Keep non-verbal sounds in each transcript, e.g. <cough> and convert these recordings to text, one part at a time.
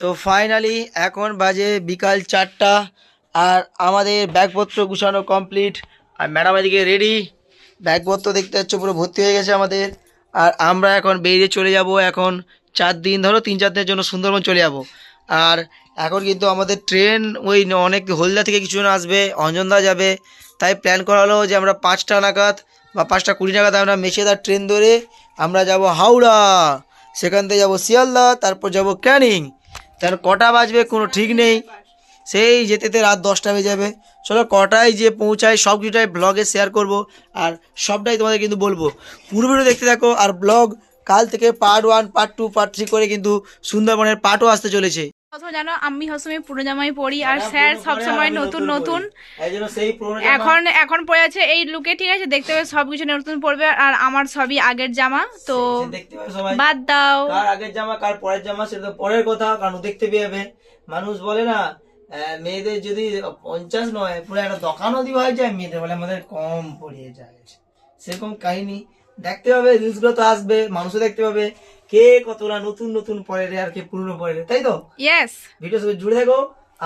তো ফাইনালি এখন বাজে বিকাল চারটা আর আমাদের ব্যাগপত্র গুছানো কমপ্লিট আর ম্যাডাম এদিকে রেডি ব্যাগপত্র দেখতে পাচ্ছ পুরো ভর্তি হয়ে গেছে আমাদের। আর আমরা এখন বেরিয়ে চলে যাব এখন চার দিন, ধরো তিন চার দিনের জন্য সুন্দরবন চলে যাব। আর এখন কিন্তু আমাদের ট্রেন ওই অনেক হলদা থেকে কিছুজন আসবে, অঞ্জনদা যাবে। তাই প্ল্যান করা হলো যে আমরা পাঁচটা নাগাদ বা পাঁচটা কুড়ি নাগাদ আমরা মেছেদার ট্রেন ধরে আমরা যাব হাওড়া। সেখান থেকে যাব শিয়ালদা, তারপর যাব ক্যানিং। তার কটা বাজবে কোনো ঠিক নেই। সেই যেতে যেতে রাত দশটা বেজে যাবে। চলো কটায় যে পৌঁছায় সব কিছুটাই ব্লগে শেয়ার করব। আর সবটাই তোমাদের কিন্তু বলব। পূর্বেরও দেখতে থাকো। আর ব্লগ কাল থেকে part one part two part three করে কিন্তু সুন্দরবনের পার্টও আসতে চলেছে। জানো আমি সবসময় পুরো জামাই পরি আর স্যার সবসময় নতুন নতুন এখন এখন পরে আছে এই লুকে ঠিক আছে? দেখতে হবে সবকিছু নতুন পড়বে আর আমার সবই আগের জামা তো পাবে বাদ দাও। কার আগের জামা কার পরের জামা সেটা তো পরের কথা কারণ দেখতে পেয়ে মানুষ বলে না মেয়েদের যদি পঞ্চাশ নয় পুরো একটা দোকানও দেওয়া হয়ে যায় মেয়েদের বলে আমাদের কম পড়িয়ে যায়। সেরকম কাহিনী। দেখতে পাবে রিলসগুলো তো আসবে মানুষও দেখতে পাবে। কে কতটা নতুন নতুন পরে রে আর কে পুরনো পরে রে তাই তো? ইয়েস ভিডিও সঙ্গে জুড়ে থাকো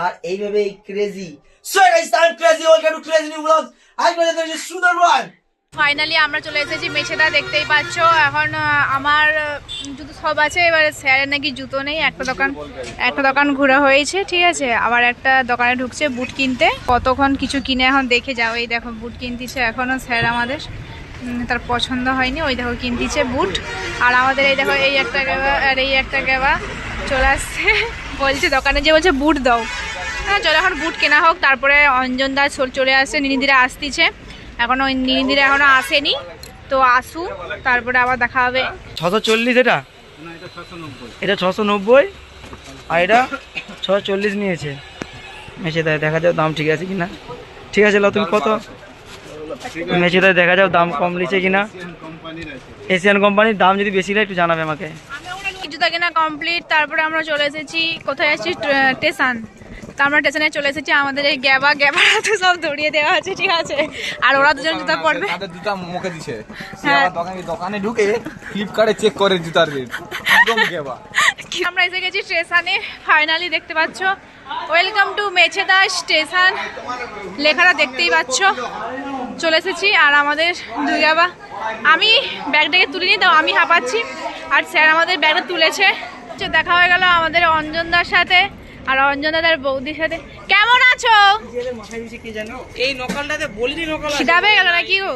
আর এইভাবে crazy so guys I am crazy welcome to crazy new blog আজ বাজে সুন্দরবন ফাইনালি আমরা চলে এসেছি মেছেদা দেখতেই পাচ্ছ। এখন আমার জুতো সব আছে এবারে স্যারের নাকি জুতো নেই একটা দোকান একটা দোকান ঘোরা হয়েছে ঠিক আছে? আবার একটা দোকানে ঢুকছে বুট কিনতে। কতক্ষণ কিছু কিনে এখন দেখে যাও এই দেখো বুট কিনতেছে এখনও স্যার আমাদের। তার পছন্দ হয়নি। ওই দেখো কিনতেছে বুট। আর আমাদের এই দেখো, এই একটা গেবা, আর এই একটা গেবা চলে আসছে। <laughs> বলছে দোকানে যে বলছে, বুট দাও। হ্যাঁ চলো এখন বুট কেনা হোক। তারপরে অঞ্জন দাস চলে আসছে, নিনিদিরা আসতিছে। এখনও ওই নিনিদিরা এখনও আসেনি। তো আসুক তারপরে আবার দেখা হবে। ছশো চল্লিশ এটা? এটা ছশো নব্বই। আর এটা ছশো চল্লিশ নিয়েছে। মেসে দেখা যাও দাম ঠিক আছে কিনা। ঠিক আছে, লাও, তুমি কত? মেসে দেখা যাও দাম কম নিচ্ছে কিনা। এশিয়ান কোম্পানির দাম যদি বেশি লাগে একটু জানাবে আমাকে। জুতা কেনা কমপ্লিট তারপরে আমরা চলে এসেছি কোথায় আসছি স্টেশন তো আমরা স্টেশনে চলে এসেছি আমাদের এই গ্যাবা গ্যাবারা তো সব ধরিয়ে দেওয়া আছে ঠিক আছে। আর ওরা দুজন জুতা পরবে? তাদের জুতা মুখে দিছে। হ্যাঁ। দোকানে দোকানে ঢুকে ফ্লিপকার্টে চেক করে জুতার রেট একদম গেবা আমরা এসে গেছি স্টেশনে ফাইনালি দেখতে পাচ্ছ। ওয়েলকাম টু মেছেদা স্টেশন লেখাটা দেখতেই পাচ্ছ। চলে এসেছি আর আমাদের দুর্গাবা আমি ব্যাগটাকে তুলে তুলিনি তো আমি হাঁপাচ্ছি। আর স্যার আমাদের ব্যাগটা তুলেছে। তো দেখা হয়ে গেল আমাদের অঞ্জনদার সাথে আর অঞ্জনদা তার বৌদির সাথে। কেমন আছো? এই নকালটাতে বলিনি নকাল আছে। গেল নাকি গো?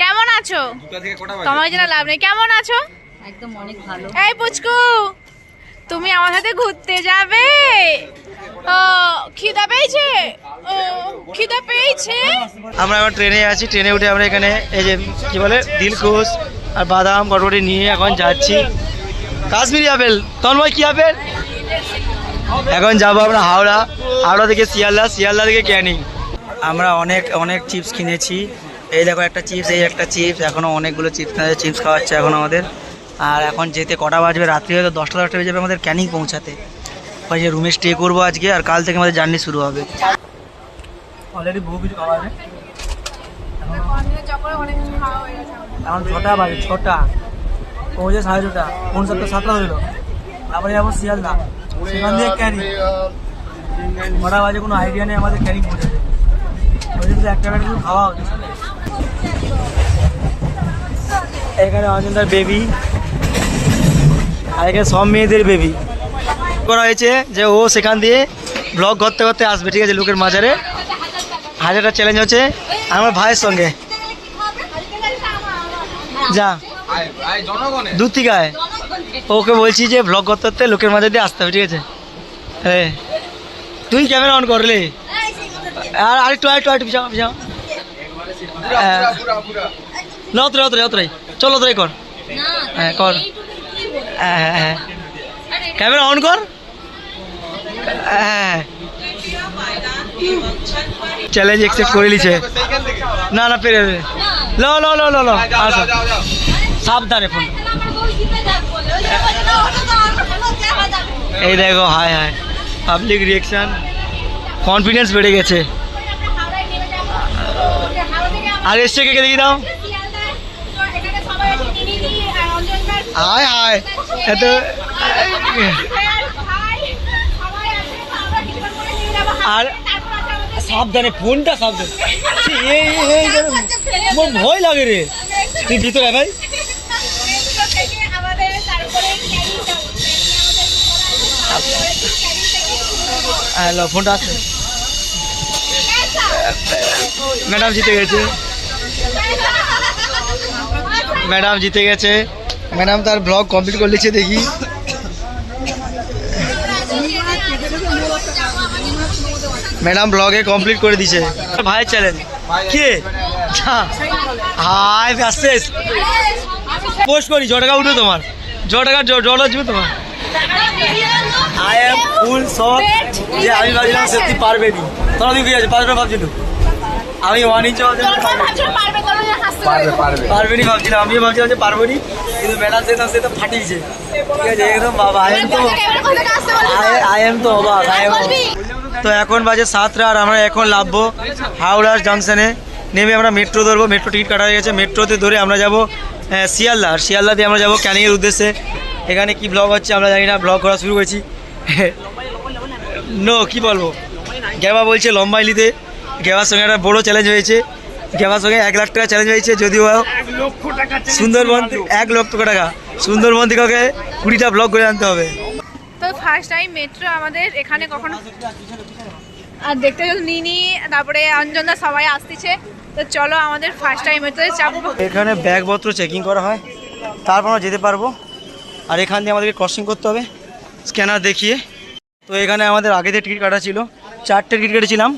কেমন আছো? তোমাকে যেন লাভ নেই। কেমন আছো? একদম অনেক ভালো। এই পুচকু! তুমি আমার সাথে ঘুরতে যাবে। খিদা পেয়েছে? খিদা পেয়েছে? আমরা এখন ট্রেনে আছি। ট্রেনে উঠে আমরা এখানে এই যে, কি বলে দিলকুশ আর বাদাম কটকটি নিয়ে এখন যাচ্ছি। কাশ্মীরি আপেল। তন্ময়, কি আপেল? এখন যাব আমরা হাওড়া। হাওড়া থেকে শিয়ালদা শিয়ালদা থেকে ক্যানিং। আমরা অনেক অনেক চিপস কিনেছি। এই দেখো একটা চিপস, এই একটা চিপস। এখনও অনেকগুলো চিপস চিপস খাওয়াচ্ছে এখন আমাদের। আর এখন যেতে কটা বাজবে? রাত্রি হয়তো দশটা দশটা বেজে যাবে আমাদের ক্যানিং পৌঁছাতে। ওই যে রুমে স্টে করব আজকে আর কাল থেকে আমাদের জার্নি শুরু হবে। অলরেডি খাওয়া হবে এখন ছটা বাজে, ছটা। পৌঁছে সাড়ে ছটা কোন সাতটা সাতটা হইল তারপরে যাব শিয়ালদা। সেখান দিয়ে ক্যানি। ছটা বাজে কোনো আইডিয়া নেই আমাদের ক্যানি পৌঁছাতে। ওই একটা কিছু খাওয়া হচ্ছে। এখানে অঞ্জনদার বেবি আর এখানে সব মেয়েদের বেবি করা হয়েছে যে ও সেখান দিয়ে ব্লগ করতে করতে আসবে ঠিক আছে লোকের মাঝারে হাজারটা চ্যালেঞ্জ হচ্ছে আমার ভাইয়ের সঙ্গে যা দূর থেকে ওকে বলছি যে ব্লগ করতে করতে লোকের মাঝে দিয়ে আসতে হবে ঠিক আছে হ্যাঁ তুই ক্যামেরা অন করলে আর আরেকটু আরেকটু আরেকটু পিছাও পিছাও হ্যাঁ অতরে অতরে অতরে চলো অতরে কর হ্যাঁ কর হ্যাঁ। ক্যামেরা অন কর। হ্যাঁ। চ্যালেঞ্জ অ্যাকসেপ্ট করে নিছে। না না পেরে ল ল ল ল আসো যাও সাবধানে ফোন। এই দেখো হায় হায় পাবলিক রিয়েকশন কনফিডেন্স বেড়ে গেছে। আর এসছে কে কে দেখি দাও। হায় হায় এত, আর সাবধানে, ফোনটা সাবধানে। ভয় লাগে রে। তুই ভিতরে ভাই। হ্যালো ফোনটা আসছে ম্যাডাম জিতে গেছে। ম্যাডাম জিতে গেছে। ম্যাডাম তার ব্লগ কমপ্লিট করে লিখছে দেখি। ম্যাডাম ব্লগে কমপ্লিট করে দিছে। ভাই চ্যালেঞ্জ কে? হাই আসছিস পোস্ট করি ছ টাকা উঠবে তোমার। ছ টাকা জল আসবে তোমার। আই এম ফুল শক যে আমি ভাবছিলাম সত্যি পারবে নি। তোরা তুমি কি আছে পারবে ভাবছিল আমি ওয়ান ইঞ্চ পারবে। পারবে পারবে নি ভাবছিলাম আমিও ভাবছিলাম যে পারব নি কিন্তু ম্যাডাম সে সে তো ফাটিয়েছে। ঠিক আছে একদম বাবা আই এম তো আই এম তো অবাক আই এম তো এখন বাজে সাতটা আর আমরা এখন লাভবো হাওড়ার জাংশনে। নেমে আমরা মেট্রো ধরবো মেট্রো টিকিট কাটা হয়ে গেছে। মেট্রোতে ধরে আমরা যাব শিয়ালদা। আর শিয়ালদা দিয়ে আমরা যাব ক্যানিংয়ের উদ্দেশ্যে। এখানে কি ব্লগ হচ্ছে আমরা জানি না ব্লগ করা শুরু করেছি। <laughs> নো কি বলব? গ্যাবা বলছে লম্বাইলিতে। গ্যাবার সঙ্গে একটা বড় চ্যালেঞ্জ হয়েছে। গ্যাবার সঙ্গে এক লাখ টাকা চ্যালেঞ্জ হয়েছে যদিও সুন্দরবন থেকে- এক লক্ষ টাকা। সুন্দরবন থেকে ওকে কুড়িটা ব্লক করে আনতে হবে। তো ফার্স্ট টাইম মেট্রো আমাদের এখানে কখনো আর দেখতে নিনি তারপরে অঞ্জনদা সবাই আসতেছে তো চলো আমাদের ফার্স্ট টাইম মেট্রোতে চাপবো। এখানে ব্যাগপত্র চেকিং করা হয়। তারপর আমরা যেতে পারব। আর এখান দিয়ে আমাদেরকে ক্রসিং করতে হবে। স্ক্যানার দেখিয়ে। তো এখানে আমাদের আগে দিয়ে টিকিট কাটা ছিল। চারটে টিকিট কেটেছিলাম।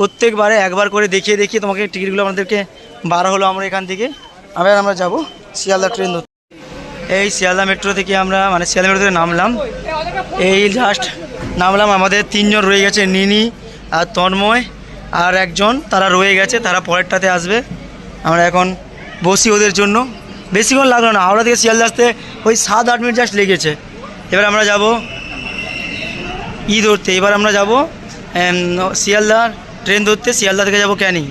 প্রত্যেকবারে একবার করে দেখিয়ে দেখিয়ে তোমাকে টিকিটগুলো আমাদেরকে বার হলো আমরা এখান থেকে। আবার আমরা যাব শিয়ালদা ট্রেন এই শিয়ালদা মেট্রো থেকে আমরা মানে শিয়ালদা মেট্রো থেকে নামলাম। এই জাস্ট নামলাম, আমাদের তিনজন রয়ে গেছে, নিনি আর তন্ময় আর একজন। তারা রয়ে গেছে, তারা পরেরটাতে আসবে। আমরা এখন বসি ওদের জন্য। বেশিক্ষণ লাগল না, হাওড়া থেকে শিয়ালদা আসতে ওই সাত আট মিনিট জাস্ট লেগেছে। এবার আমরা যাব ই ধরতে। এবার আমরা যাব শিয়ালদা ট্রেন ধরতে, শিয়ালদা থেকে যাব ক্যানিং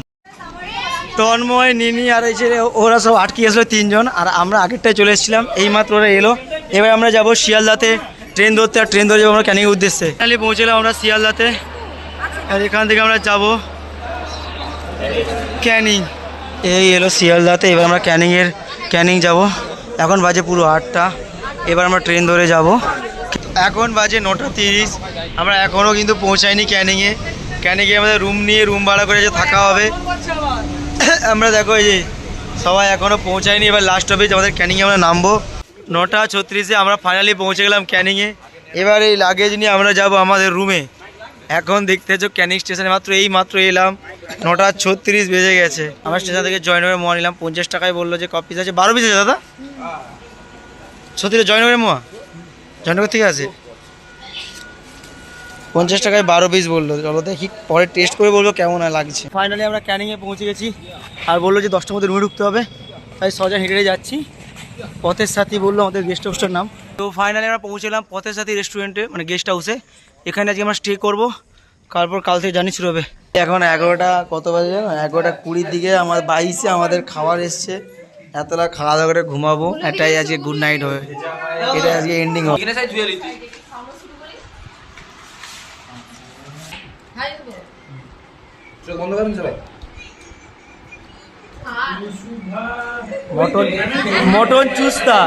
তন্ময়, নিনি আর এই যে ওরা সব আটকে গেছিল তিনজন, আর আমরা আগেরটায় চলে এসেছিলাম, এইমাত্র ওরা এলো। এবার আমরা যাব শিয়ালদাতে, ট্রেন ধরতে, আর ট্রেন ধরে যাব আমরা ক্যানিং উদ্দেশ্যে। ফাইনালি পৌঁছলাম আমরা শিয়ালদাতে, আর এখান থেকে আমরা যাব ক্যানিং এই এলো শিয়ালদাতে, এবার আমরা ক্যানিংয়ের ক্যানিং যাব। এখন বাজে পুরো আটটা, এবার আমরা ট্রেন ধরে যাব। এখন বাজে নটা তিরিশ, আমরা এখনও কিন্তু পৌঁছাইনি ক্যানিংয়ে ক্যানিংয়ে আমাদের রুম নিয়ে রুম ভাড়া করে যে থাকা হবে? আমরা দেখো এই যে সবাই এখনও পৌঁছায়নি, এবার লাস্ট হবে আমাদের ক্যানিংয়ে আমরা নামবো। নটা ছত্রিশে আমরা ফাইনালি পৌঁছে গেলাম ক্যানিংয়ে এবার এই লাগেজ নিয়ে আমরা যাব আমাদের রুমে এখন দেখতে পাচ্ছ ক্যানিং স্টেশনে মাত্র এই মাত্র এলাম। নটা ছত্রিশ বেজে গেছে। আমরা স্টেশন থেকে জয়েন হয়ে মোয়া নিলাম। পঞ্চাশ টাকায় বলল যে কপিস আছে। বারো পিস আছে দাদা? সত্যি জয়নগরের মোয়া? জয়নগর থেকে আছে? পঞ্চাশ টাকায় বারো পিস বলল। চলো দেখি পরে টেস্ট করে বলব কেমন আর লাগছে। ফাইনালি আমরা ক্যানিংয়ে পৌঁছে গেছি। আর বলল যে দশটার মধ্যে রুমে ঢুকতে হবে। তাই সজা হেঁটে যাচ্ছি। পথের সাথী বলল আমাদের গেস্ট হাউসটার নাম। তো ফাইনালি আমরা পৌঁছলাম পথের সাথী রেস্টুরেন্টে মানে গেস্ট হাউসে এখানে আজকে আমরা স্টে করব। তারপর কাল থেকে জানি শুরু হবে। এখন এগারোটা কত বাজে জানো? এগারোটা কুড়ির দিকে আমার বাইশে আমাদের খাবার এসছে। এতটা খাওয়া দাওয়া করে ঘুমাবো। এটাই আজকে গুড নাইট হবে এটা আজকে এন্ডিং হবে বন্ধ করেন সবাই মটন মটন চুস্তা।